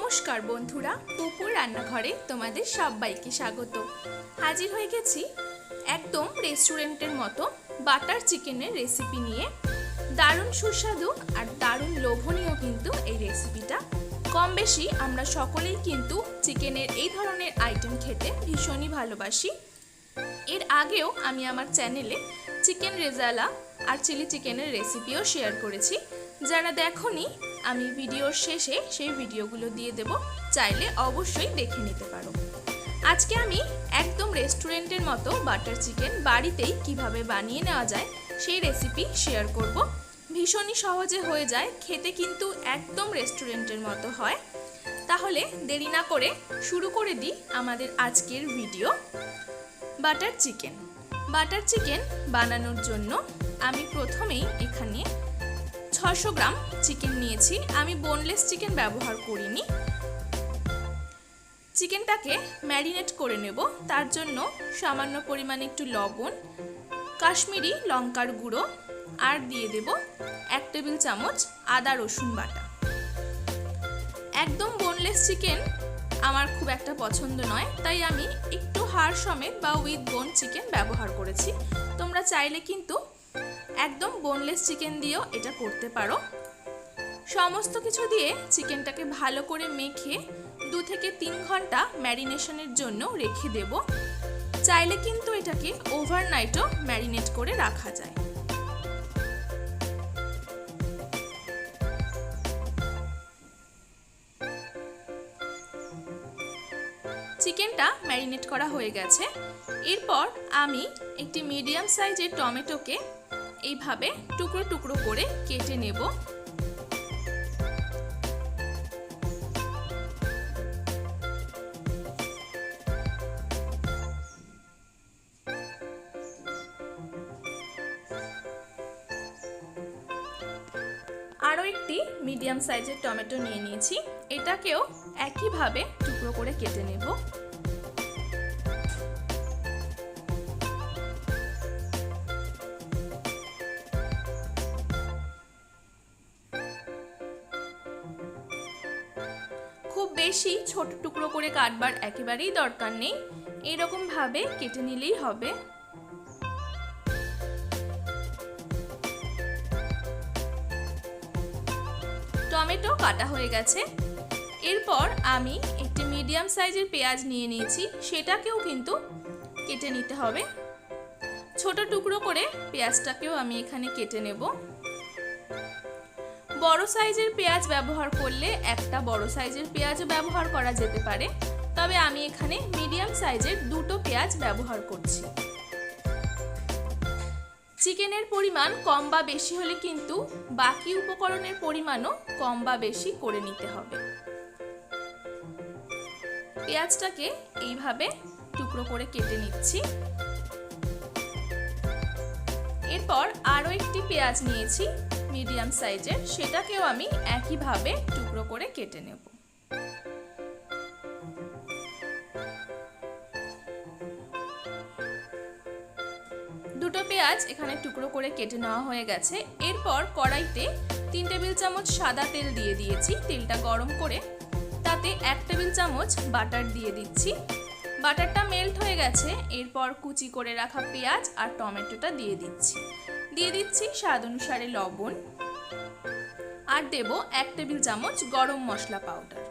নমস্কার বন্ধুরা পুপুর রান্নাঘরে তোমাদের সবাইকে স্বাগত। হাজির হয়ে গেছি একদম রেস্টুরেন্টের মতো বাটার চিকেনের রেসিপি নিয়ে। দারুণ সুস্বাদু আর দারুণ লোভনীয় কিন্তু এই রেসিপিটা। কম বেশি আমরা সকলেই কিন্তু চিকেনের এই ধরনের আইটেম খেতে ভীষণই ভালোবাসি। এর আগেও আমি আমার চ্যানেলে চিকেন রেজালা আর চিলি চিকেনের রেসিপিও শেয়ার করেছি। যারা দেখনি আমি ভিডিওর শেষে সেই ভিডিওগুলো দিয়ে দেব। চাইলে অবশ্যই দেখে নিতে পারো। আজকে আমি একদম রেস্টুরেন্টের মতো বাটার চিকেন বাড়িতেই কীভাবে বানিয়ে নেওয়া যায় সেই রেসিপি শেয়ার করব। ভীষণই সহজে হয়ে যায়, খেতে কিন্তু একদম রেস্টুরেন্টের মতো হয়। তাহলে দেরি না করে শুরু করে দিই আমাদের আজকের video butter chicken butter chicken বানানোর জন্য আমি প্রথমেই এখানে ছশো গ্রাম চিকেন নিয়েছি। আমি বোনলেস চিকেন ব্যবহার করিনি। চিকেনটাকে ম্যারিনেট করে নেব। তার জন্য সামান্য পরিমাণে একটু লবণ, কাশ্মীরি লঙ্কার গুঁড়ো, আর দিয়ে দেব এক টেবিল চামচ আদা রসুন বাটা। একদম বোনলেস চিকেন আমার খুব একটা পছন্দ নয়, তাই আমি একটু হাড় সমেত বা উইথ বোন চিকেন ব্যবহার করেছি। তোমরা চাইলে কিন্তু একদম বোনলেস চিকেন দিয়েও এটা করতে পারো। সমস্ত কিছু দিয়ে চিকেনটাকে ভালো করে মেখে দু থেকে তিন ঘণ্টা ম্যারিনেশনের জন্য রেখে দেব। চাইলে কিন্তু এটাকে ওভারনাইটও ম্যারিনেট করে রাখা যায়। চিকেনটা ম্যারিনেট করা হয়ে গেছে। এরপর আমি একটি মিডিয়াম সাইজের টমেটোকে এইভাবে টুকরো টুকরো করে কেটে নেব। আরও একটি মিডিয়াম সাইজের টমেটো নিয়ে নিয়েছি। এটাকেও একইভাবে টুকরো করে কেটে নেব। বেশি ছোট টুকরো করে কাটবার একেবারেই দরকার নেই। এরকম ভাবে কেটে নিলেই হবে। টমেটো কাটা হয়ে গেছে। এরপর আমি একটি মিডিয়াম সাইজের পেঁয়াজ নিয়ে নিয়েছি। সেটাকেও কিন্তু কেটে নিতে হবে। ছোট টুকরো করে পেঁয়াজটাকেও আমি এখানে কেটে নেব। বড় সাইজের পেঁয়াজ ব্যবহার করলে একটা বড় সাইজের পেঁয়াজও ব্যবহার করা যেতে পারে। তবে আমি এখানে মিডিয়াম সাইজের দুটো পেঁয়াজ ব্যবহার করছি। চিকেনের পরিমাণ কম বা বেশি হলে কিন্তু বাকি উপকরণের পরিমাণও কম বা বেশি করে নিতে হবে। পেঁয়াজটাকে এইভাবে টুকরো করে কেটে নিচ্ছি। এরপর আরও একটি পেঁয়াজ নিয়েছি। মিডিয়াম সাইজের সেটাকেও আমি একইভাবে টুকরো করে কেটে নেব। দুটো পেঁয়াজ এখানে টুকরো করে কেটে নেওয়া হয়ে গেছে। এরপর কড়াইতে তিন টেবিল চামচ সাদা তেল দিয়ে দিয়েছি, তেলটা গরম করে। তাতে এক টেবিল চামচ বাটার দিয়ে দিচ্ছি। বাটারটা মেল্ট হয়ে গেছে, এরপর কুচি করে রাখা পেঁয়াজ আর টমেটোটা দিয়ে দিচ্ছি। দিয়ে দিচ্ছি স্বাদ অনুসারে লবণ। আর দেব এক টেবিল চামচ গরম মশলা পাউডার।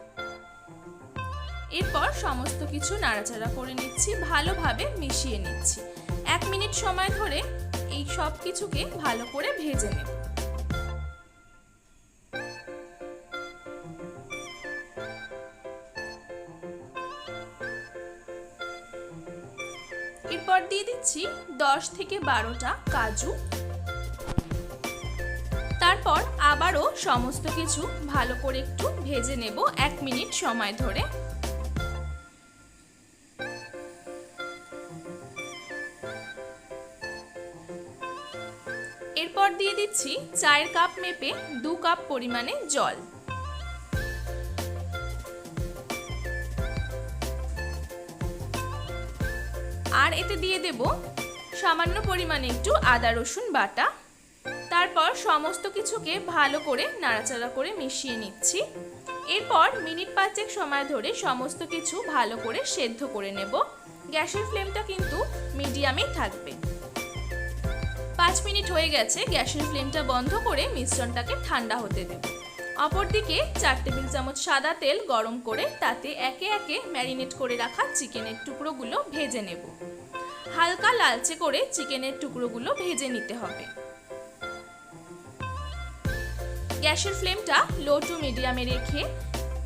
এরপর সমস্ত কিছু নাড়াচাড়া করে নিচ্ছি, ভালোভাবে মিশিয়ে নিচ্ছি। এক মিনিট সময় ধরে এই সব কিছুকে ভালো করে ভেজে নেব। এরপর দিয়ে দিচ্ছি দশ থেকে বারোটা কাজু। তারপর আবারও সমস্ত কিছু ভালো করে একটু ভেজে নেব এক মিনিট সময় ধরে। এরপর দিয়ে দিচ্ছি চায়ের কাপ মেপে দু কাপ পরিমাণে জল। আর এতে দিয়ে দেব সামান্য পরিমাণে একটু আদা রসুন বাটা। তারপর সমস্ত কিছুকে ভালো করে নাড়াচাড়া করে মিশিয়ে নিচ্ছি। এরপর মিনিট পাঁচেক সময় ধরে সমস্ত কিছু ভালো করে সেদ্ধ করে নেব। গ্যাসের ফ্লেমটা কিন্তু মিডিয়ামেই থাকবে। পাঁচ মিনিট হয়ে গেছে, গ্যাসের ফ্লেমটা বন্ধ করে মিশ্রণটাকে ঠান্ডা হতে দেব। অপরদিকে চার টেবিল চামচ সাদা তেল গরম করে তাতে একে একে ম্যারিনেট করে রাখা চিকেনের টুকরোগুলো ভেজে নেব। হালকা লালচে করে চিকেনের টুকরোগুলো ভেজে নিতে হবে। গ্যাসের ফ্লেমটা লো টু মিডিয়ামে রেখে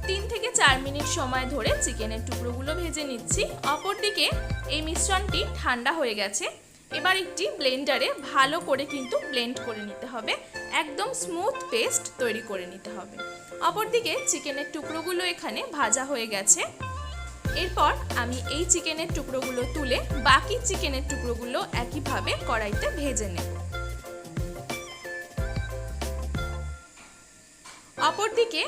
তিন থেকে চার মিনিট সময় ধরে চিকেনের টুকরোগুলো ভেজে নিচ্ছি। অপরদিকে এই মিশ্রণটি ঠান্ডা হয়ে গেছে। এবার একটি ব্লেন্ডারে ভালো করে কিন্তু ব্লেন্ড করে নিতে হবে। একদম স্মুথ পেস্ট তৈরি করে নিতে হবে। অপরদিকে চিকেনের টুকরোগুলো এখানে ভাজা হয়ে গেছে। এরপর আমি এই চিকেনের টুকরোগুলো তুলে বাকি চিকেনের টুকরোগুলো একইভাবে কড়াইতে ভেজে নেব। অপরদিকে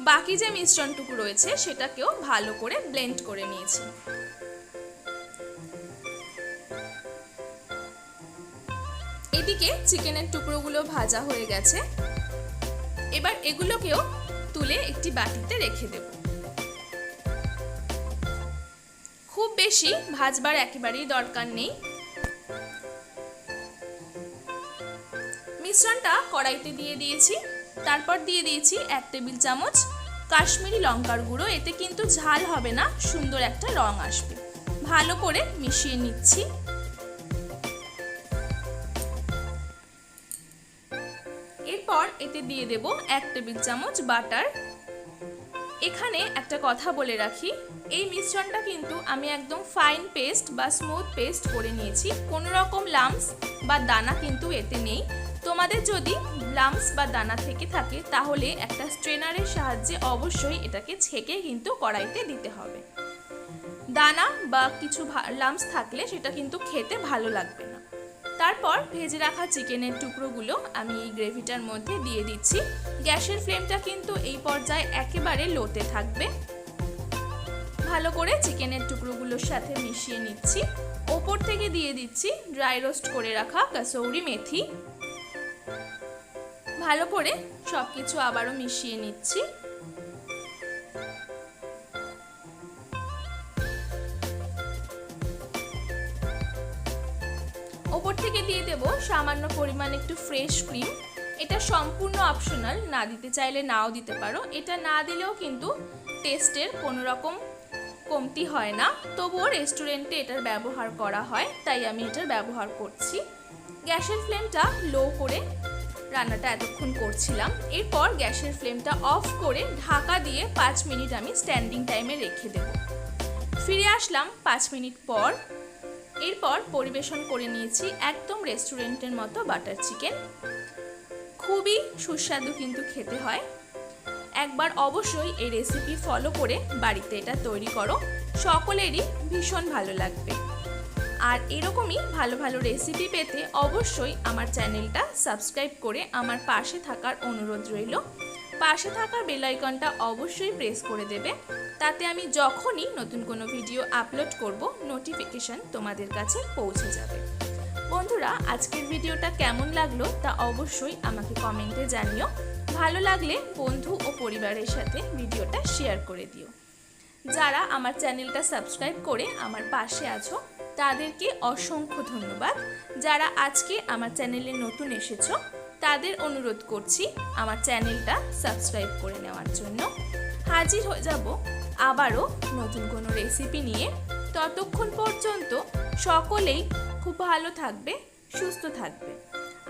বাকি যে মিশ্রণটুকু রয়েছে, সেটাকেও ভালো করে ব্লেন্ড করে নিয়েছি। এদিকে চিকেনের টুকরোগুলো ভাজা হয়ে গেছে। এবার এগুলোকেও তুলে একটি বাটিতে রেখে দেব। খুব বেশি ভাজবার একেবারেই দরকার নেই। মিশ্রণটা কড়াইতে দিয়ে দিয়েছি। তারপর দিয়ে দিয়েছি এক টেবিল চামচ কাশ্মীরি লঙ্কার গুঁড়ো। এতে কিন্তু ঝাল হবে না, সুন্দর একটা রং আসবে। ভালো করে মিশিয়ে নিচ্ছি। এরপর এতে দিয়ে দেব এক টেবিল চামচ বাটার। এখানে একটা কথা বলে রাখি, এই মিশ্রণটা কিন্তু আমি একদম ফাইন পেস্ট বা স্মুথ পেস্ট করে নিয়েছি। কোনো রকম লামস বা দানা কিন্তু এতে নেই। তোমাদের যদি লামস বা দানা থেকে থাকে, তাহলে একটা স্ট্রেনারের সাহায্যে অবশ্যই এটাকে ছেঁকে কিন্তু কড়াইতে দিতে হবে। দানা বা কিছু লামস থাকলে সেটা কিন্তু খেতে ভালো লাগবে না। তারপর ভেজে রাখা চিকেনের টুকরোগুলো আমি এই গ্রেভিটার মধ্যে দিয়ে দিচ্ছি। গ্যাসের ফ্লেমটা কিন্তু এই পর্যায়ে একেবারে লোতে থাকবে। ভালো করে চিকেনের টুকরোগুলোর সাথে মিশিয়ে নিচ্ছি। ওপর থেকে দিয়ে দিচ্ছি ড্রাই রোস্ট করে রাখা কাসৌরি মেথি। ভালো করে সব কিছু আবারও মিশিয়ে নিচ্ছি। ওপর থেকে দিয়ে দেব সামান্য পরিমাণ একটু ফ্রেশ ক্রিম এটা সম্পূর্ণ অপশনাল না দিতে চাইলে নাও দিতে পারো। এটা না দিলেও কিন্তু টেস্টের কোনো রকম কমতি হয় না। তবুও রেস্টুরেন্টে এটার ব্যবহার করা হয়, তাই আমি এটার ব্যবহার করছি। গ্যাসের ফ্লেমটা লো করে রান্নাটা এতক্ষণ করছিলাম। এরপর গ্যাসের ফ্লেমটা অফ করে ঢাকা দিয়ে পাঁচ মিনিট আমি স্ট্যান্ডিং টাইমে রেখে দেব। ফিরে আসলাম পাঁচ মিনিট পর। এরপর পরিবেশন করে নিয়েছি একদম রেস্টুরেন্টের মতো বাটার চিকেন। খুবই সুস্বাদু কিন্তু খেতে হয়। একবার অবশ্যই এই রেসিপি ফলো করে বাড়িতে এটা তৈরি করো। সকলেরই ভীষণ ভালো লাগবে। আর এরকমই ভালো ভালো রেসিপি পেতে অবশ্যই আমার চ্যানেলটা সাবস্ক্রাইব করে আমার পাশে থাকার অনুরোধ রইল। পাশে থাকার বেল আইকনটা অবশ্যই প্রেস করে দেবে। তাতে আমি যখনই নতুন কোনো ভিডিও আপলোড করব নোটিফিকেশান তোমাদের কাছে পৌঁছে যাবে। বন্ধুরা, আজকের ভিডিওটা কেমন লাগল তা অবশ্যই আমাকে কমেন্টে জানিও। ভালো লাগলে বন্ধু ও পরিবারের সাথে ভিডিওটা শেয়ার করে দিও। যারা আমার চ্যানেলটা সাবস্ক্রাইব করে আমার পাশে আছো, তাদেরকে অসংখ্য ধন্যবাদ। যারা আজকে আমার চ্যানেলে নতুন এসেছ, তাদের অনুরোধ করছি আমার চ্যানেলটা সাবস্ক্রাইব করে নেওয়ার জন্য। হাজির হয়ে যাব আবারও নতুন কোনো রেসিপি নিয়ে। ততক্ষণ পর্যন্ত সকলেই খুব ভালো থাকবে, সুস্থ থাকবে।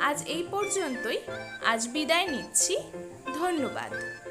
আজ এই পর্যন্তই। আজ বিদায় নিচ্ছি। ধন্যবাদ।